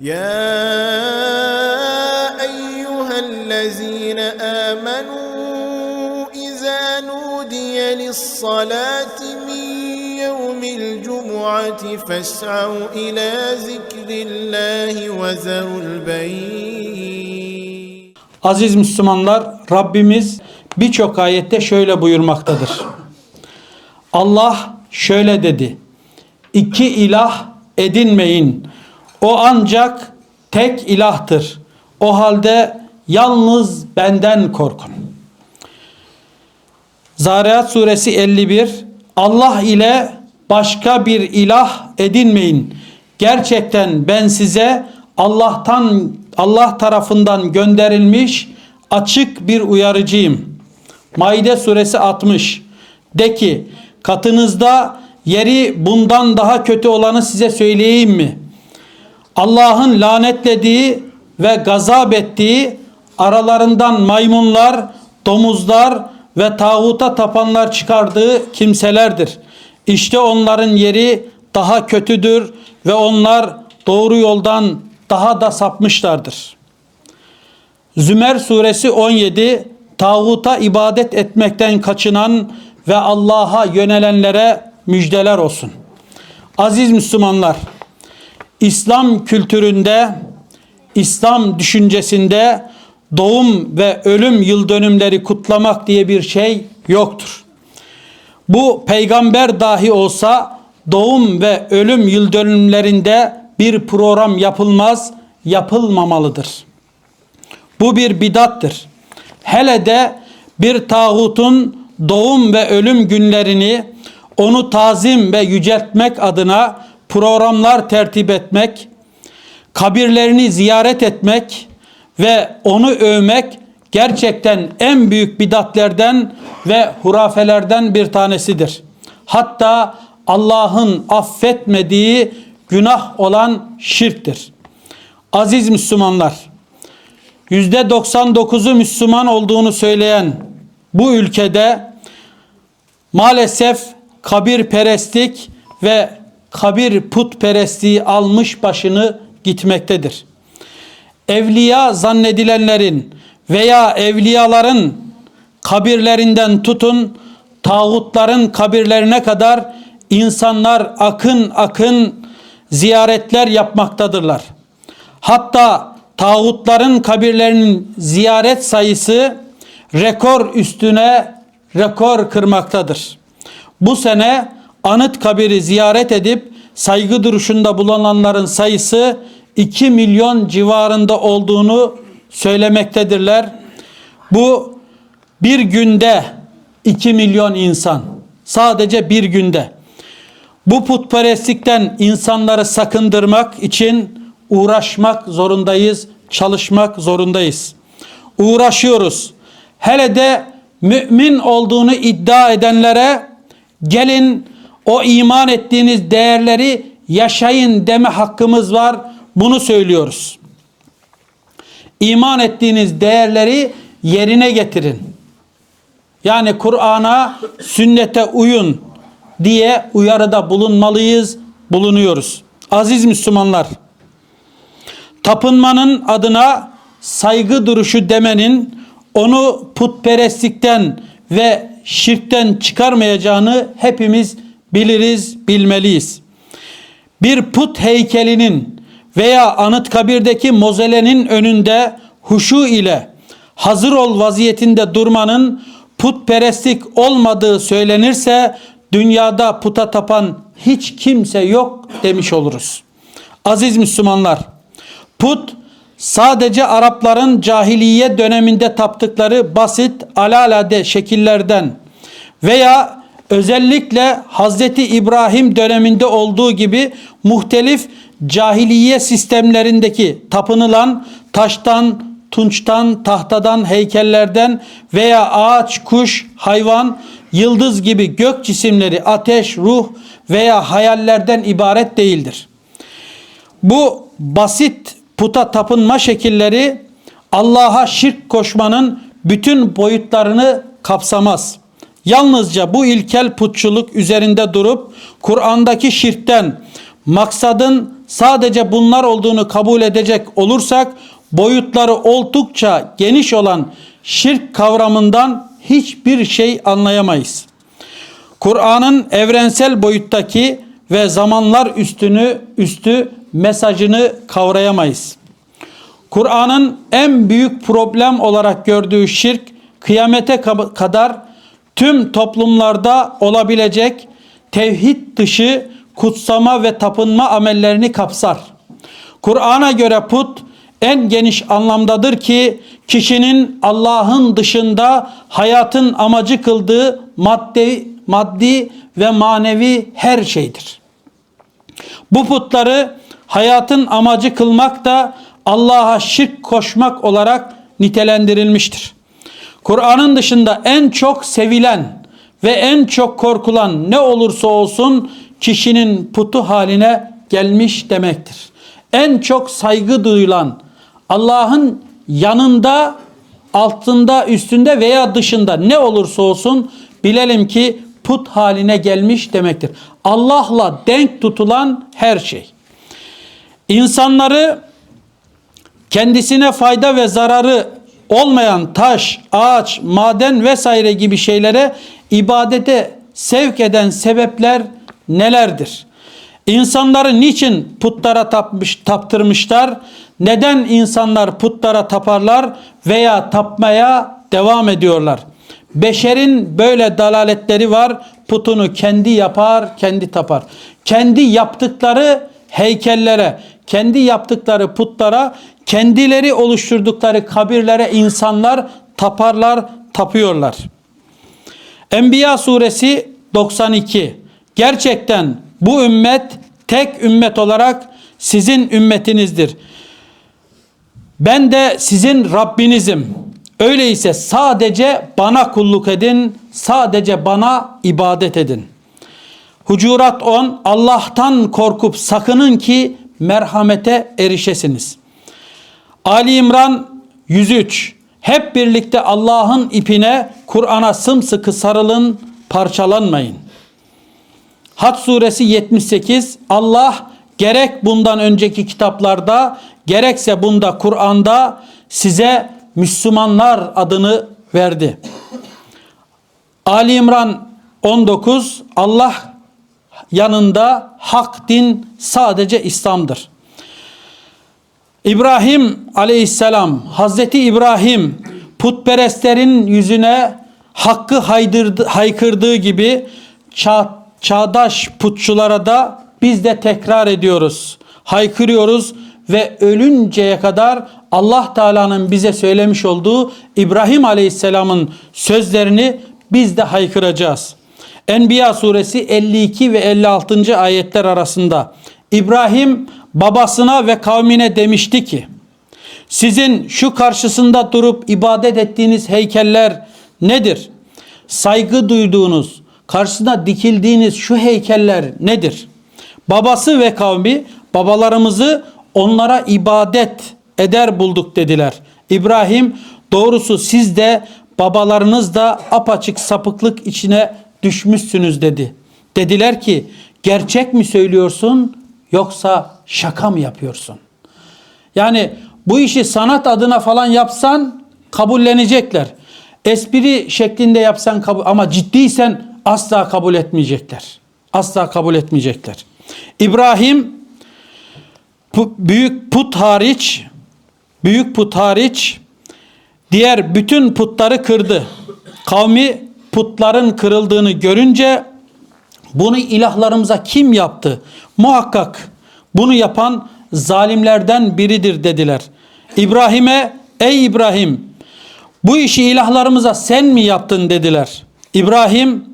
يا ايها الذين امنوا اذا نودي للصلاه من يوم الجمعه فاسعوا الى ذكر الله وذروا البيع Aziz Müslümanlar, Rabbimiz birçok ayette şöyle buyurmaktadır. Allah şöyle dedi. İki ilah edinmeyin. o ancak tek ilahtır. O halde yalnız benden korkun. Zariyat suresi 51 Allah ile başka bir ilah edinmeyin. Gerçekten ben size Allah'tan Allah tarafından gönderilmiş açık bir uyarıcıyım. Maide suresi 60 De ki katınızda yeri bundan daha kötü olanı size söyleyeyim mi? Allah'ın lanetlediği ve gazap ettiği aralarından maymunlar, domuzlar ve tağuta tapanlar çıkardığı kimselerdir. İşte onların yeri daha kötüdür ve onlar doğru yoldan daha da sapmışlardır. Zümer suresi 17 tağuta ibadet etmekten kaçınan ve Allah'a yönelenlere müjdeler olsun. Aziz Müslümanlar, İslam kültüründe, İslam düşüncesinde doğum ve ölüm yıl dönümleri kutlamak diye bir şey yoktur. Bu peygamber dahi olsa doğum ve ölüm yıl dönümlerinde bir program yapılmaz, yapılmamalıdır. Bu bir bidattır. Hele de bir tağutun doğum ve ölüm günlerini onu tazim ve yüceltmek adına programlar tertip etmek, kabirlerini ziyaret etmek ve onu övmek gerçekten en büyük bidatlerden ve hurafelerden bir tanesidir. Hatta Allah'ın affetmediği günah olan şirktir. Aziz Müslümanlar, %99'u Müslüman olduğunu söyleyen bu ülkede maalesef kabir perestlik ve kabir putperestliği almış başını gitmektedir. Evliya zannedilenlerin veya evliyaların kabirlerinden tutun tağutların kabirlerine kadar insanlar akın akın ziyaretler yapmaktadırlar. Hatta tağutların kabirlerinin ziyaret sayısı rekor üstüne rekor kırmaktadır. Bu sene anıt kabiri ziyaret edip saygı duruşunda bulunanların sayısı 2 milyon civarında olduğunu söylemektedirler. Bu bir günde 2 milyon insan. Sadece bir günde. Bu putperestlikten insanları sakındırmak için uğraşmak zorundayız, çalışmak zorundayız. Uğraşıyoruz. Hele de mümin olduğunu iddia edenlere gelin o iman ettiğiniz değerleri yaşayın deme hakkımız var. Bunu söylüyoruz. İman ettiğiniz değerleri yerine getirin. Yani Kur'an'a, sünnete uyun diye uyarıda bulunmalıyız, bulunuyoruz. Aziz Müslümanlar, tapınmanın adına saygı duruşu demenin onu putperestlikten ve şirkten çıkarmayacağını hepimiz biliriz, bilmeliyiz. Bir put heykelinin veya Anıtkabir'deki mozelenin önünde huşu ile hazır ol vaziyetinde durmanın putperestlik olmadığı söylenirse dünyada puta tapan hiç kimse yok demiş oluruz. Aziz Müslümanlar, put sadece Arapların cahiliye döneminde taptıkları basit alalade şekillerden veya özellikle Hazreti İbrahim döneminde olduğu gibi muhtelif cahiliye sistemlerindeki tapınılan taştan, tunçtan, tahtadan, heykellerden veya ağaç, kuş, hayvan, yıldız gibi gök cisimleri, ateş, ruh veya hayallerden ibaret değildir. Bu basit puta tapınma şekilleri Allah'a şirk koşmanın bütün boyutlarını kapsamaz. Yalnızca bu ilkel putçuluk üzerinde durup Kur'an'daki şirkten maksadın sadece bunlar olduğunu kabul edecek olursak boyutları oldukça geniş olan şirk kavramından hiçbir şey anlayamayız. Kur'an'ın evrensel boyuttaki ve zamanlar üstünü üstü mesajını kavrayamayız. Kur'an'ın en büyük problem olarak gördüğü şirk kıyamete ka- kadar tüm toplumlarda olabilecek tevhid dışı kutsama ve tapınma amellerini kapsar. Kur'an'a göre put en geniş anlamdadır ki kişinin Allah'ın dışında hayatın amacı kıldığı maddi, maddi ve manevi her şeydir. Bu putları hayatın amacı kılmak da Allah'a şirk koşmak olarak nitelendirilmiştir. Kur'an'ın dışında en çok sevilen ve en çok korkulan ne olursa olsun kişinin putu haline gelmiş demektir. En çok saygı duyulan Allah'ın yanında, altında, üstünde veya dışında ne olursa olsun bilelim ki put haline gelmiş demektir. Allah'la denk tutulan her şey. İnsanları kendisine fayda ve zararı olmayan taş, ağaç, maden vesaire gibi şeylere ibadete sevk eden sebepler nelerdir? İnsanları niçin putlara tapmış, taptırmışlar? Neden insanlar putlara taparlar veya tapmaya devam ediyorlar? Beşerin böyle dalaletleri var. Putunu kendi yapar, kendi tapar. Kendi yaptıkları heykellere, kendi yaptıkları putlara, kendileri oluşturdukları kabirlere insanlar taparlar, tapıyorlar. Enbiya suresi 92. Gerçekten bu ümmet tek ümmet olarak sizin ümmetinizdir. Ben de sizin Rabbinizim. Öyleyse sadece bana kulluk edin, sadece bana ibadet edin. Hucurat 10 Allah'tan korkup sakının ki merhamete erişesiniz. Ali İmran 103 Hep birlikte Allah'ın ipine, Kur'an'a sımsıkı sarılın, parçalanmayın. Had suresi 78 Allah gerek bundan önceki kitaplarda gerekse bunda Kur'an'da size Müslümanlar adını verdi. Ali İmran 19 Allah yanında hak din sadece İslam'dır. İbrahim aleyhisselam Hazreti İbrahim putperestlerin yüzüne hakkı haydırdı, haykırdığı gibi çağ, çağdaş putçulara da biz de tekrar ediyoruz. Haykırıyoruz ve ölünceye kadar Allah Teala'nın bize söylemiş olduğu İbrahim Aleyhisselam'ın sözlerini biz de haykıracağız. Enbiya suresi 52 ve 56. ayetler arasında İbrahim babasına ve kavmine demişti ki sizin şu karşısında durup ibadet ettiğiniz heykeller nedir? Saygı duyduğunuz, karşısına dikildiğiniz şu heykeller nedir? Babası ve kavmi babalarımızı onlara ibadet eder bulduk dediler. İbrahim doğrusu siz de babalarınız da apaçık sapıklık içine düşmüşsünüz dedi. Dediler ki gerçek mi söylüyorsun yoksa şaka mı yapıyorsun? Yani bu işi sanat adına falan yapsan kabullenecekler. Espri şeklinde yapsan kabul ama ciddiysen asla kabul etmeyecekler. Asla kabul etmeyecekler. İbrahim büyük put hariç büyük put hariç diğer bütün putları kırdı. Kavmi putların kırıldığını görünce bunu ilahlarımıza kim yaptı? Muhakkak bunu yapan zalimlerden biridir dediler. İbrahim'e ey İbrahim bu işi ilahlarımıza sen mi yaptın dediler. İbrahim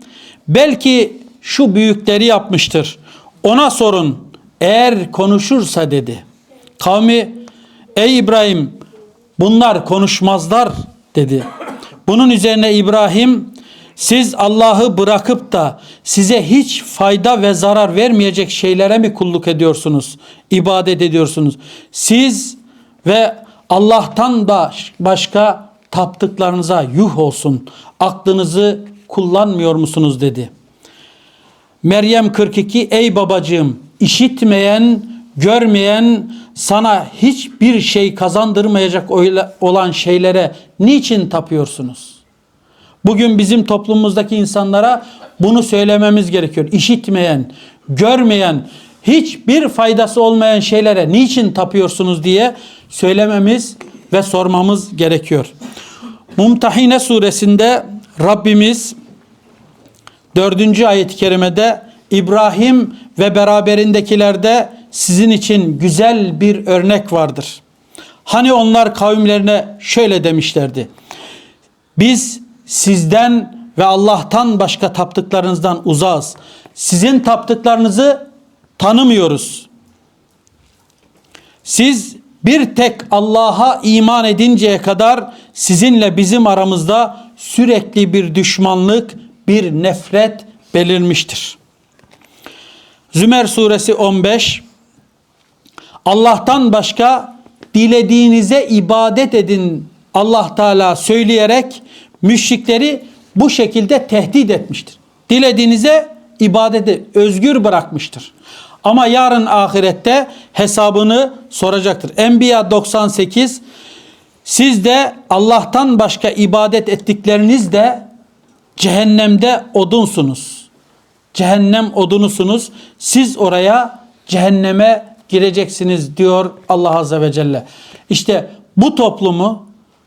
belki şu büyükleri yapmıştır. Ona sorun eğer konuşursa dedi. Kavmi ey İbrahim bunlar konuşmazlar dedi. Bunun üzerine İbrahim siz Allah'ı bırakıp da size hiç fayda ve zarar vermeyecek şeylere mi kulluk ediyorsunuz? İbadet ediyorsunuz. Siz ve Allah'tan da başka taptıklarınıza yuh olsun. Aklınızı kullanmıyor musunuz dedi. Meryem 42 ey babacığım işitmeyen görmeyen, sana hiçbir şey kazandırmayacak olan şeylere niçin tapıyorsunuz? Bugün bizim toplumumuzdaki insanlara bunu söylememiz gerekiyor. İşitmeyen, görmeyen, hiçbir faydası olmayan şeylere niçin tapıyorsunuz diye söylememiz ve sormamız gerekiyor. Mumtahine suresinde Rabbimiz 4. ayet-i kerimede İbrahim ve beraberindekilerde sizin için güzel bir örnek vardır. Hani onlar kavimlerine şöyle demişlerdi. Biz sizden ve Allah'tan başka taptıklarınızdan uzağız. Sizin taptıklarınızı tanımıyoruz. Siz bir tek Allah'a iman edinceye kadar sizinle bizim aramızda sürekli bir düşmanlık, bir nefret belirmiştir. Zümer suresi 15 Allah'tan başka dilediğinize ibadet edin Allah Teala söyleyerek müşrikleri bu şekilde tehdit etmiştir. Dilediğinize ibadeti özgür bırakmıştır. Ama yarın ahirette hesabını soracaktır. Enbiya 98 siz de Allah'tan başka ibadet ettikleriniz de cehennemde odunsunuz. Cehennem odunusunuz. Siz oraya cehenneme gireceksiniz diyor Allah Azze ve Celle. İşte bu toplumu,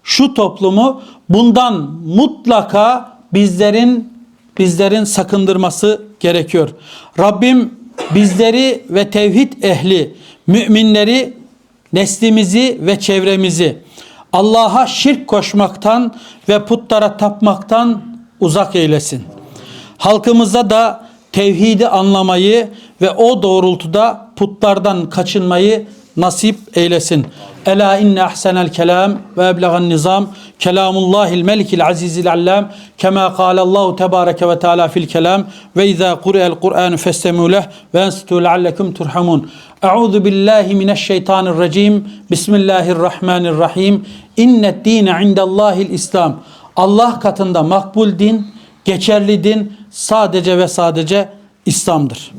şu toplumu bundan mutlaka bizlerin bizlerin sakındırması gerekiyor. Rabbim bizleri ve tevhid ehli müminleri neslimizi ve çevremizi Allah'a şirk koşmaktan ve putlara tapmaktan uzak eylesin. Halkımıza da tevhidi anlamayı ve o doğrultuda putlardan kaçınmayı nasip eylesin. Ela inne ahsenel kelam ve eblegan nizam kelamullahil melikil azizil allam kema kâle Allahu tebareke ve teala fil kelam ve izâ kure'el Kur'an festemû leh ve enstû leallekum turhamun. Euzu billahi mineşşeytanirracim. Bismillahirrahmanirrahim. İnned dîne indellâhil İslam. Allah katında makbul din, geçerli din sadece ve sadece İslam'dır.